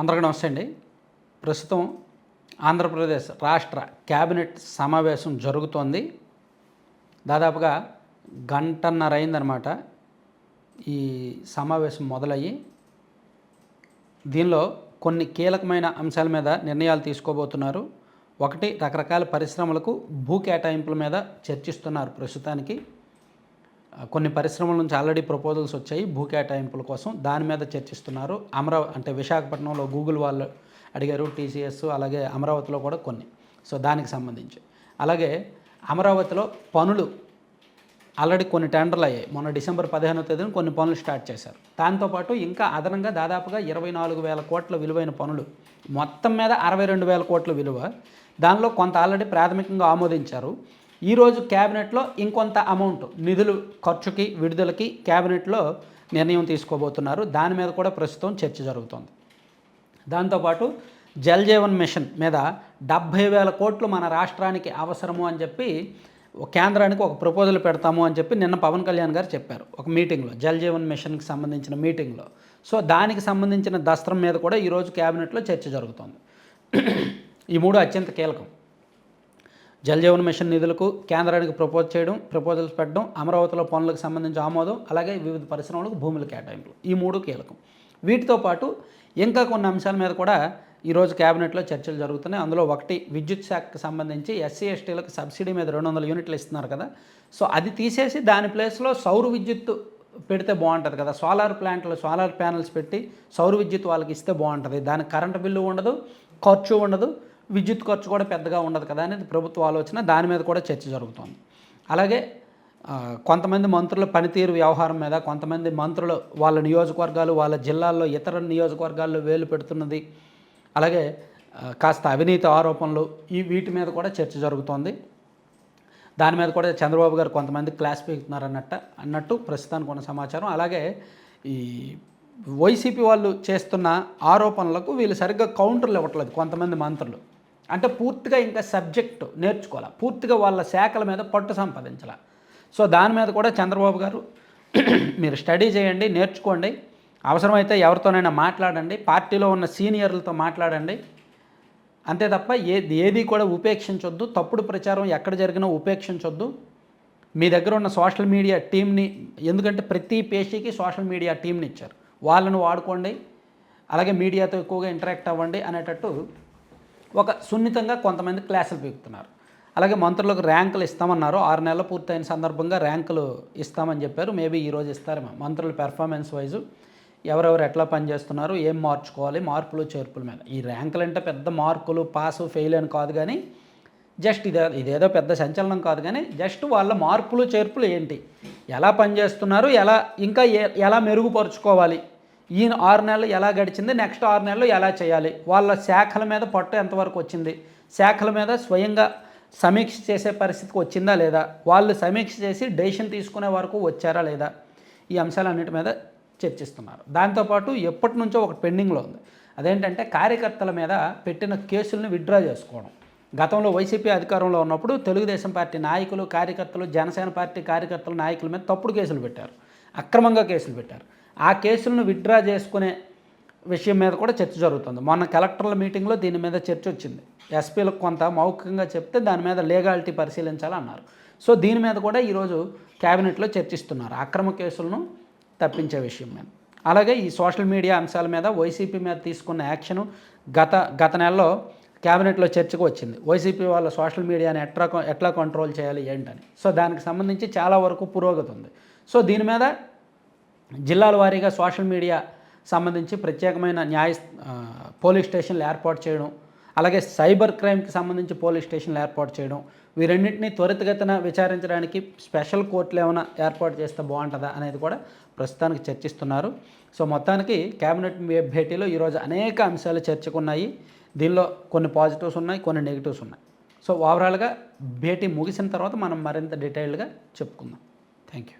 అందరికీ నమస్తే అండి. ప్రస్తుతం ఆంధ్రప్రదేశ్ రాష్ట్ర క్యాబినెట్ సమావేశం జరుగుతోంది. దాదాపుగా గంటన్నర అయిందనమాట ఈ సమావేశం మొదలయ్యి. దీనిలో కొన్ని కీలకమైన అంశాల మీద నిర్ణయాలు తీసుకోబోతున్నారు. ఒకటి రకరకాల పరిశ్రమలకు భూ కేటాయింపుల మీద చర్చిస్తున్నారు ప్రస్తుతానికి. కొన్ని పరిశ్రమల నుంచి ఆల్రెడీ ప్రపోజల్స్ వచ్చాయి భూ కేటాయింపుల కోసం. దాని మీద చర్చిస్తున్నారు. అమరావతి అంటే విశాఖపట్నంలో గూగుల్ వాళ్ళు అడిగారు టీసీఎస్ అలాగే అమరావతిలో కూడా కొన్ని. సో దానికి సంబంధించి. అలాగే అమరావతిలో పనులు ఆల్రెడీ కొన్ని టెండర్లు అయ్యాయి. మొన్న డిసెంబర్ పదిహేనవ తేదీన కొన్ని పనులు స్టార్ట్ చేశారు. దాంతోపాటు ఇంకా అదనంగా దాదాపుగా ఇరవై నాలుగు వేల కోట్ల విలువైన పనులు మొత్తం మీద అరవై రెండు వేల కోట్ల విలువ దానిలో కొంత ఆల్రెడీ ప్రాథమికంగా ఆమోదించారు. ఈరోజు క్యాబినెట్లో ఇంకొంత అమౌంట్ నిధులు ఖర్చుకి విడుదలకి క్యాబినెట్లో నిర్ణయం తీసుకోబోతున్నారు. దాని మీద కూడా ప్రస్తుతం చర్చ జరుగుతోంది. దాంతోపాటు జల్ జీవన్ మిషన్ మీద డెబ్భై వేల కోట్లు మన రాష్ట్రానికి అవసరము అని చెప్పి కేంద్రానికి ఒక ప్రపోజల్ పెడతాము అని చెప్పి నిన్న పవన్ కళ్యాణ్ గారు చెప్పారు ఒక మీటింగ్లో జల్ జీవన్ మిషన్కి సంబంధించిన మీటింగ్లో. సో దానికి సంబంధించిన దస్త్రం మీద కూడా ఈరోజు క్యాబినెట్లో చర్చ జరుగుతోంది. ఈ మూడు అత్యంత కీలకం. జలజీవన్ మిషన్ నిధులకు కేంద్రానికి ప్రపోజ్ చేయడం ప్రపోజల్స్ పెట్టడం అమరావతిలో పనులకు సంబంధించి ఆమోదం అలాగే వివిధ పరిశ్రమలకు భూముల కేటాయింపులు. ఈ మూడు కీలకం. వీటితో పాటు ఇంకా కొన్ని అంశాల మీద కూడా ఈరోజు కేబినెట్లో చర్చలు జరుగుతున్నాయి. అందులో ఒకటి విద్యుత్ శాఖకు సంబంధించి ఎస్సీ ఎస్టీలకు సబ్సిడీ మీద రెండు వందల యూనిట్లు ఇస్తున్నారు కదా. సో అది తీసేసి దాని ప్లేస్లో సౌర విద్యుత్ పెడితే బాగుంటుంది కదా. సోలార్ ప్లాంట్లు సోలార్ ప్యానల్స్ పెట్టి సౌర విద్యుత్ వాళ్ళకి ఇస్తే బాగుంటుంది. దానికి కరెంటు బిల్లు ఉండదు ఖర్చు ఉండదు విద్యుత్ ఖర్చు కూడా పెద్దగా ఉండదు కదా అనేది ప్రభుత్వ ఆలోచన. దాని మీద కూడా చర్చ జరుగుతోంది. అలాగే కొంతమంది మంత్రుల పనితీరు వ్యవహారం మీద కొంతమంది మంత్రులు వాళ్ళ నియోజకవర్గాలు వాళ్ళ జిల్లాల్లో ఇతర నియోజకవర్గాల్లో వేలు పెడుతున్నది. అలాగే కాస్త అవినీతి ఆరోపణలు ఈ వీటి మీద కూడా చర్చ జరుగుతోంది. దాని మీద కూడా చంద్రబాబు గారు కొంతమంది క్లాస్ పీకుతున్నారు అన్నట్ట అన్నట్టు ప్రస్తుతానికి ఉన్న సమాచారం. అలాగే ఈ వైసీపీ వాళ్ళు చేస్తున్న ఆరోపణలకు వీళ్ళు సరిగ్గా కౌంటర్లు ఇవ్వట్లేదు కొంతమంది మంత్రులు. అంటే పూర్తిగా ఇంకా సబ్జెక్టు నేర్చుకోవాలి? పూర్తిగా వాళ్ళ శాఖల మీద పట్టు సంపాదించాల? సో దాని మీద కూడా చంద్రబాబు గారు మీరు స్టడీ చేయండి నేర్చుకోండి. అవసరమైతే ఎవరితోనైనా మాట్లాడండి. పార్టీలో ఉన్న సీనియర్లతో మాట్లాడండి. అంతే తప్ప ఏది ఏది కూడా ఉపేక్షించొద్దు. తప్పుడు ప్రచారం ఎక్కడ జరిగినా ఉపేక్షించొద్దు. మీ దగ్గర ఉన్న సోషల్ మీడియా టీంని ఎందుకంటే ప్రతి పేషీకి సోషల్ మీడియా టీంని ఇచ్చారు. వాళ్ళను వాడుకోండి. అలాగే మీడియాతో ఎక్కువగా ఇంటరాక్ట్ అవ్వండి అనేటట్టు ఒక సున్నితంగా కొంతమంది క్లాసులు పీకుతున్నారు. అలాగే మంత్రులకు ర్యాంకులు ఇస్తామన్నారు. ఆరు నెలలు పూర్తయిన సందర్భంగా ర్యాంకులు ఇస్తామని చెప్పారు. మేబీ ఈరోజు ఇస్తారేమో మంత్రుల పెర్ఫార్మెన్స్ వైజు ఎవరెవరు ఎట్లా పనిచేస్తున్నారు ఏం మార్చుకోవాలి మార్పులు చేర్పుల మీద. ఈ ర్యాంకులు అంటే పెద్ద మార్కులు పాసు ఫెయిల్ అని కాదు కానీ జస్ట్ ఇదే ఇదేదో పెద్ద సంచలనం కాదు కానీ జస్ట్ వాళ్ళ మార్పులు చేర్పులు ఏంటి? ఎలా పనిచేస్తున్నారు ఎలా ఇంకా ఏ- ఎలా మెరుగుపరుచుకోవాలి? ఈ ఆరు నెలలు ఎలా గడిచింది నెక్స్ట్ ఆరు నెలలు ఎలా చేయాలి? వాళ్ళ శాఖల మీద పట్టు ఎంతవరకు వచ్చింది? శాఖల మీద స్వయంగా సమీక్ష చేసే పరిస్థితికి వచ్చిందా లేదా? వాళ్ళు సమీక్ష చేసి డెసిషన్ తీసుకునే వరకు వచ్చారా లేదా? ఈ అంశాలన్నిటి మీద చర్చిస్తున్నారు. దాంతోపాటు ఎప్పటి నుంచో ఒకటి పెండింగ్లో ఉంది. అదేంటంటే కార్యకర్తల మీద పెట్టిన కేసులను విత్డ్రా చేసుకోవడం. గతంలో వైసీపీ అధికారంలో ఉన్నప్పుడు తెలుగుదేశం పార్టీ నాయకులు కార్యకర్తలు జనసేన పార్టీ కార్యకర్తల నాయకుల మీద తప్పుడు కేసులు పెట్టారు. అక్రమంగా కేసులు పెట్టారు. ఆ కేసులను విత్డ్రా చేసుకునే విషయం మీద కూడా చర్చ జరుగుతుంది. మొన్న కలెక్టర్ల మీటింగ్లో దీని మీద చర్చ వచ్చింది. ఎస్పీలకు కొంత మౌఖికంగా చెప్తే దాని మీద లీగాలిటీ పరిశీలించాలన్నారు. సో దీని మీద కూడా ఈరోజు క్యాబినెట్లో చర్చిస్తున్నారు. అక్రమ కేసులను తప్పించే విషయం మీద. అలాగే ఈ సోషల్ మీడియా అంశాల మీద వైసీపీ మీద తీసుకున్న యాక్షను గత గత నెలలో క్యాబినెట్లో చర్చకు వచ్చింది. వైసీపీ వాళ్ళ సోషల్ మీడియాని ఎట్లా ఎట్లా కంట్రోల్ చేయాలి ఏంటని. సో దానికి సంబంధించి చాలా వరకు పురోగతి ఉంది. సో దీని మీద జిల్లాల వారీగా సోషల్ మీడియా సంబంధించి ప్రత్యేకమైన న్యాయ పోలీస్ స్టేషన్లు ఏర్పాటు చేయడం అలాగే సైబర్ క్రైమ్కి సంబంధించి పోలీస్ స్టేషన్లు ఏర్పాటు చేయడం వీరన్నింటినీ త్వరితగతిన విచారించడానికి స్పెషల్ కోర్టులు ఏమైనా ఏర్పాటు చేస్తే బాగుంటుందా అనేది కూడా ప్రస్తుతానికి చర్చిస్తున్నారు. సో మొత్తానికి కేబినెట్ భేటీలో ఈరోజు అనేక అంశాలు చర్చకున్నాయి. దీనిలో కొన్ని పాజిటివ్స్ ఉన్నాయి కొన్ని నెగిటివ్స్ ఉన్నాయి. సో ఓవరాల్గా భేటీ ముగిసిన తర్వాత మనం మరింత డీటెయిల్డ్గా చెప్పుకుందాం. Thank you